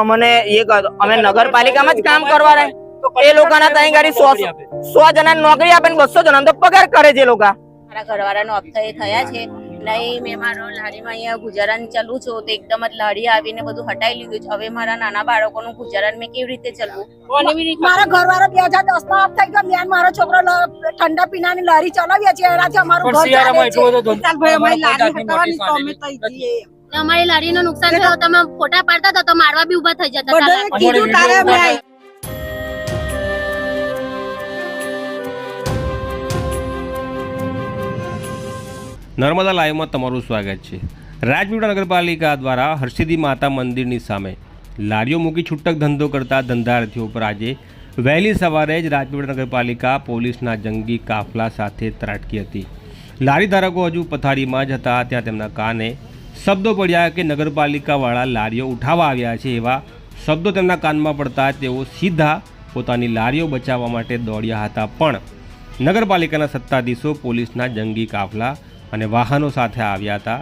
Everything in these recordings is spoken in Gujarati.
અમને એ અમે નગરપાલિકામાં જ કામ કરવા રહે. એ લોકોના ત્યાં ગાડી સો સો જણા નોકરી આપે ને બસો જણા તો પગાર કરે છે લોકો. મારા ઘરવાળાનો અપથય થયા છે. નહીં મેં મારો લાડીમાં અહીંયા ગુજરાન ચાલુ છું તો એકદમ જ લાડી આવીને બધું હટાઈ લીધું છે. હવે મારા નાના બાળકોનું ગુજરાન મેં કેવી રીતે ચલવું? મારા ઘરવાળો બે હજાર દસમાં ઓફ થઈ ગયો મેં મારો છોકરો ઠંડા પીણાની લારી ચલાવીએ છીએ. એનાથી અમારું ઘર ચાલે છે. અમારી લારી હટાવવાની તો અમે તઈ જઈએ. અમારી લારીનું નુકસાન થયું તમે ફોટા પાડતા હતા તો બી ઊભા થઈ જતા બધાએ કીધું તારે અમે આઈ. નર્મદા લાઈવમાં તમારું સ્વાગત છે. રાજપીપળા નગરપાલિકા દ્વારા હર્ષિદી માતા મંદિરની સામે લારીઓ મૂકી છૂટક ધંધો કરતા ધંધાર્થીઓ પર આજે વહેલી સવારે જ રાજપીપળા નગરપાલિકા પોલીસના જંગી કાફલા સાથે ત્રાટકી હતી. લારી ધારકો હજુ પથારીમાં જ હતા ત્યાં તેમના કાને શબ્દો પડ્યા કે નગરપાલિકાવાળા લારીઓ ઉઠાવવા આવ્યા છે એવા શબ્દો તેમના કાનમાં પડતા તેઓ સીધા પોતાની લારીઓ બચાવવા માટે દોડ્યા હતા. પણ નગરપાલિકાના સત્તાધીશો, પોલીસના જંગી કાફલા અને વાહનો સાથે આવ્યા હતા.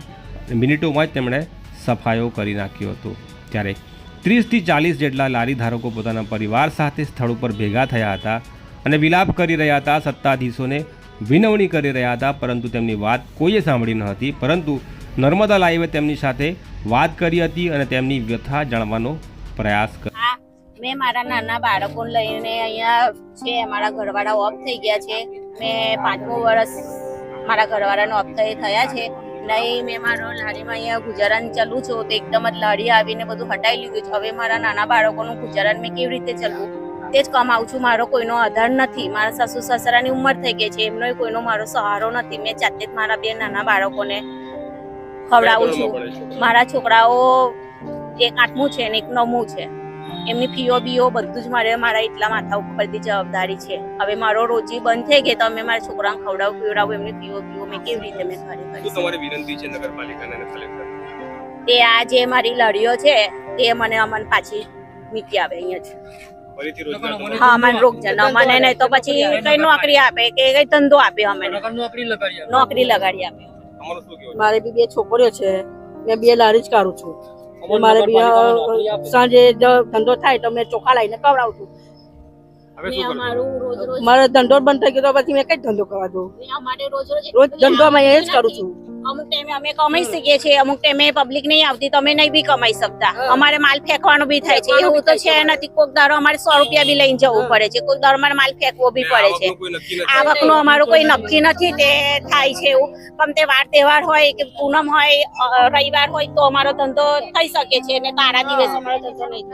મિનિટોમાં જ તેમણે સફાયો કરી નાખ્યો હતો. ત્યારે ત્રીસથી ચાલીસ જેટલા લારી ધારકો પોતાના પરિવાર સાથે સ્થળ ઉપર ભેગા થયા હતા અને વિલાપ કરી રહ્યા હતા. સત્તાધીશોને વિનવણી કરી રહ્યા હતા, પરંતુ તેમની વાત કોઈએ સાંભળી ન હતી. પરંતુ નર્મદા લાઈવે તેમની સાથે વાત કરી હતી અને તેમની વ્યથા જાણવાનો પ્રયાસ કર્યો મેં મારા નાના બાળકો લઈને અહીંયા છે મારા ઘરવાળા ઓફ થઈ ગયા છે. મેં પાંચમું વર્ષ મારા ઘરવાળાનો અપથય થયા છે. નહીં, મેં મારો લારીમાં અહીંયા ગુજરાન ચાલુ છું તો એકદમ જ લારી આવીને બધું હટાઈ લીધું છે. હવે મારા નાના બાળકોનું ગુજરાન મેં કેવી રીતે ચલવું? તે જ કમાવું છું, મારો કોઈનો આધાર નથી. મારા સાસુ સસરાની ઉંમર થઈ ગઈ છે, એમનો કોઈનો મારો સહારો નથી. મેં જાતે જ મારા બે નાના બાળકોને ખવડાવું છું મારા છોકરાઓ એક આઠમું છે ને એક નવમું છે એમની ફીઓ બીઓ બધું જ મારે મારા એટલા માથા ઉપરથી જવાબદારી છે હવે મારો રોજી બંધ થઈ ગઈ તો અમે મારા છોકરાને ખવડાવું પીવડાવું એમની ફીઓ બીઓ મેં કેવી રીતે મેં ઘરે કરી તમારી વિનંતી છે નગરપાલિકાને કલેક્ટર તે આ જે મારી લડીઓ છે તે મને અમને પાછી મૂકી આવે અહીંયા જ હા મને રોક છે ન નહીં તો પછી કઈ નોકરી આપે કે કઈ ધંધો આપે અમને નોકરી લગાડી આપે મારે બી બે છોકરીઓ છે. મેં બે લારી જ કાઢું છું. મારે બી સાંજે જો ધંધો થાય તો મેં ચોખા લાવીને ખવડાવું છું હવે મેં શું કરવું અમારું રોજ રોજ મારો ધંધો બંધ થઈ ગયો તો પછી મેં કઈ ધંધો કરવા દઉં? રોજ રોજ રોજ ધંધો એ જ કરું છું. અમુક ટાઈમે અમે કમાઈ શકીએ છીએ અમુક ટાઈમે પબ્લિક નહીં આવતી તો અમે નહીં બી કમાઈ શકતા. અમારે માલ ફેંકવાનો બી થાય છે એવું તો છે નથી. કોઈક દારો અમારે સો રૂપિયા બી લઈને જવું પડે છે કોઈક દારો અમારે માલ ફેંકવો બી પડે છે. કોઈ નક્કી આવકનું અમારું કોઈ નક્કી નથી તે થાય છે એવું. પણ તે વાર તહેવાર હોય કે પૂનમ હોય રવિવાર હોય તો અમારો ધંધો થઈ શકે છે ને તારા દિવસ અમારો ધંધો નહીં?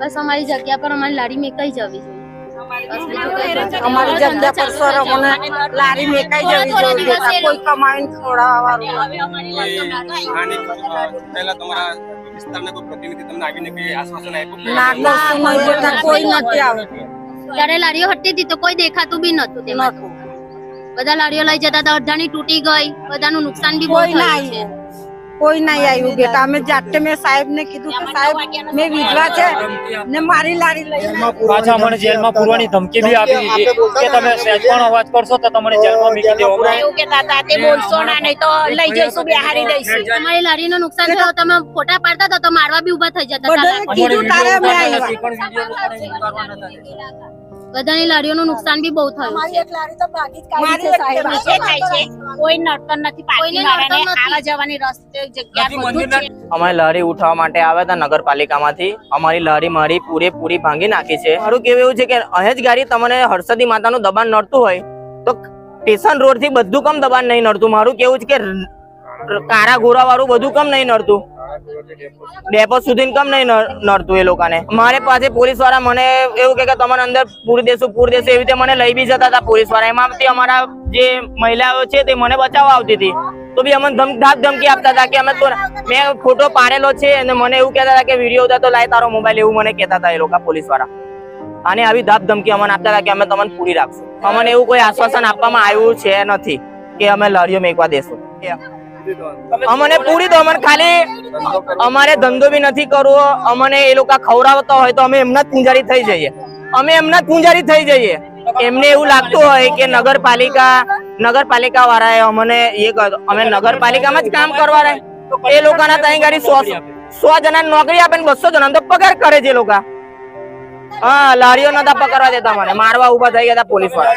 બસ અમારી જગ્યા પર અમારી લારી મેકાઈ જવી નથી. અમારી જગ્યા પર સર લારી મેકાઈ જવી જોઈએ. કોઈ કમાઈને ખવડાવવા વાળું હવે અમારી લારી તો કોઈ સ્થાનિક અ, પહેલા તમારા વિસ્તારના કોઈ પ્રતિનિધિ તમને આવીને કઈ આશ્વાસન આપ્યું? ના નહીં કોઈ નથી આવતું. જ્યારે લારીઓ હટતી હતી તો કોઈ દેખાતું બી નતું તેમાં. બધા લારીઓ લઈ જતા હતા અડધાની તૂટી ગઈ. બધાનું નુકસાન બી બહુ થયું છે. કોઈ નહીં આવ્યું બેટા અમે જાતે મેં સાહેબ ને કીધું કે સાહેબ મેં વિધવા છે ને મારી લારી લઈ પાછા મને જેલમાં પૂરવાની ધમકી બી આપી. દીધી કે તમે સહેજ અવાજ કરશો તો તમને જેલમાં મૂકી દેવો એવું કે દાદા તે બોલશો ના નહીં તો લઈ જઈશું બિહારી દઈશું તમારી લારી નું નુકસાન થયું તમે ફોટા પાડતા હતા તો મારવા બી ઊભા થઈ જતા કીધું તારે અમે આવ્યા. બધાની લારીઓનું નુકસાન બી બહુ થયું છે. કોઈ નડતર નથી. વાળાને આવા જવાની રસ્તે જગ્યા બધું છે. અમારી લારી ઉઠાવવા માટે આવ્યા હતા નગરપાલિકામાંથી અમારી લારી મારી પૂરેપૂરી ભાંગી નાખી છે. મારું કેવું એવું છે કે અહીં જ ગાડી તમને હર્ષદી માતાનું દબાણ નડતું હોય તો સ્ટેશન રોડથી બધું કમ દબાણ નહીં નડતું. મારું કેવું છે કે કારા ગોરા વાળું બધું કમ નહીં નડતું? ડેપો સુધી કમ નહીં નડતું એ લોકોને? મારે પાસે પોલીસવાળા મને એવું કે તમારે અંદર પૂરી દેશું પૂરી દેશું એવી રીતે મને લઈ બી જતા હતા પોલીસવાળા એમાંથી અમારા જે મહિલાઓ છે તે મને બચાવવા આવતી હતી. તો બી અમને ધાક ધમકી આપતા હતા કે અમે તો મેં ફોટો પાડેલો છે અને મને એવું કહેતા હતા કે વીડિયો ઉતાર તો લાય તારો મોબાઈલ એવું મને કહેતા હતા એ લોકો પોલીસવાળા અને આવી ધાપ ધમકી અમને આપતા હતા કે અમે તમને પૂરી રાખશું. અમને એવું કોઈ આશ્વાસન આપવામાં આવ્યું છે નથી કે અમે લારીઓ મેકવા દેશું. અમને પૂરી દો, અમને ખાલી અમારે ધંધો બી નથી કરવો, અમને એ લોકો ખવડાવતા હોય તો અમે એમના પૂંજારી થઈ જઈએ. અમે એમના પૂંજારી થઈ જઈએ. એમને એવું લાગતું હોય કે નગરપાલિકા નગરપાલિકા વાળાએ અમને એ અમે નગરપાલિકામાં જ કામ કરવા રહે. એ લોકોના ત્યાં ગાડી સો સો જણા નોકરી આપે ને બસો જણા તો પગાર કરે છે લોકો. હા, લારીઓ નતા પકડવા દેતા મને મારવા ઊભા થઈ ગયા પોલીસવાળા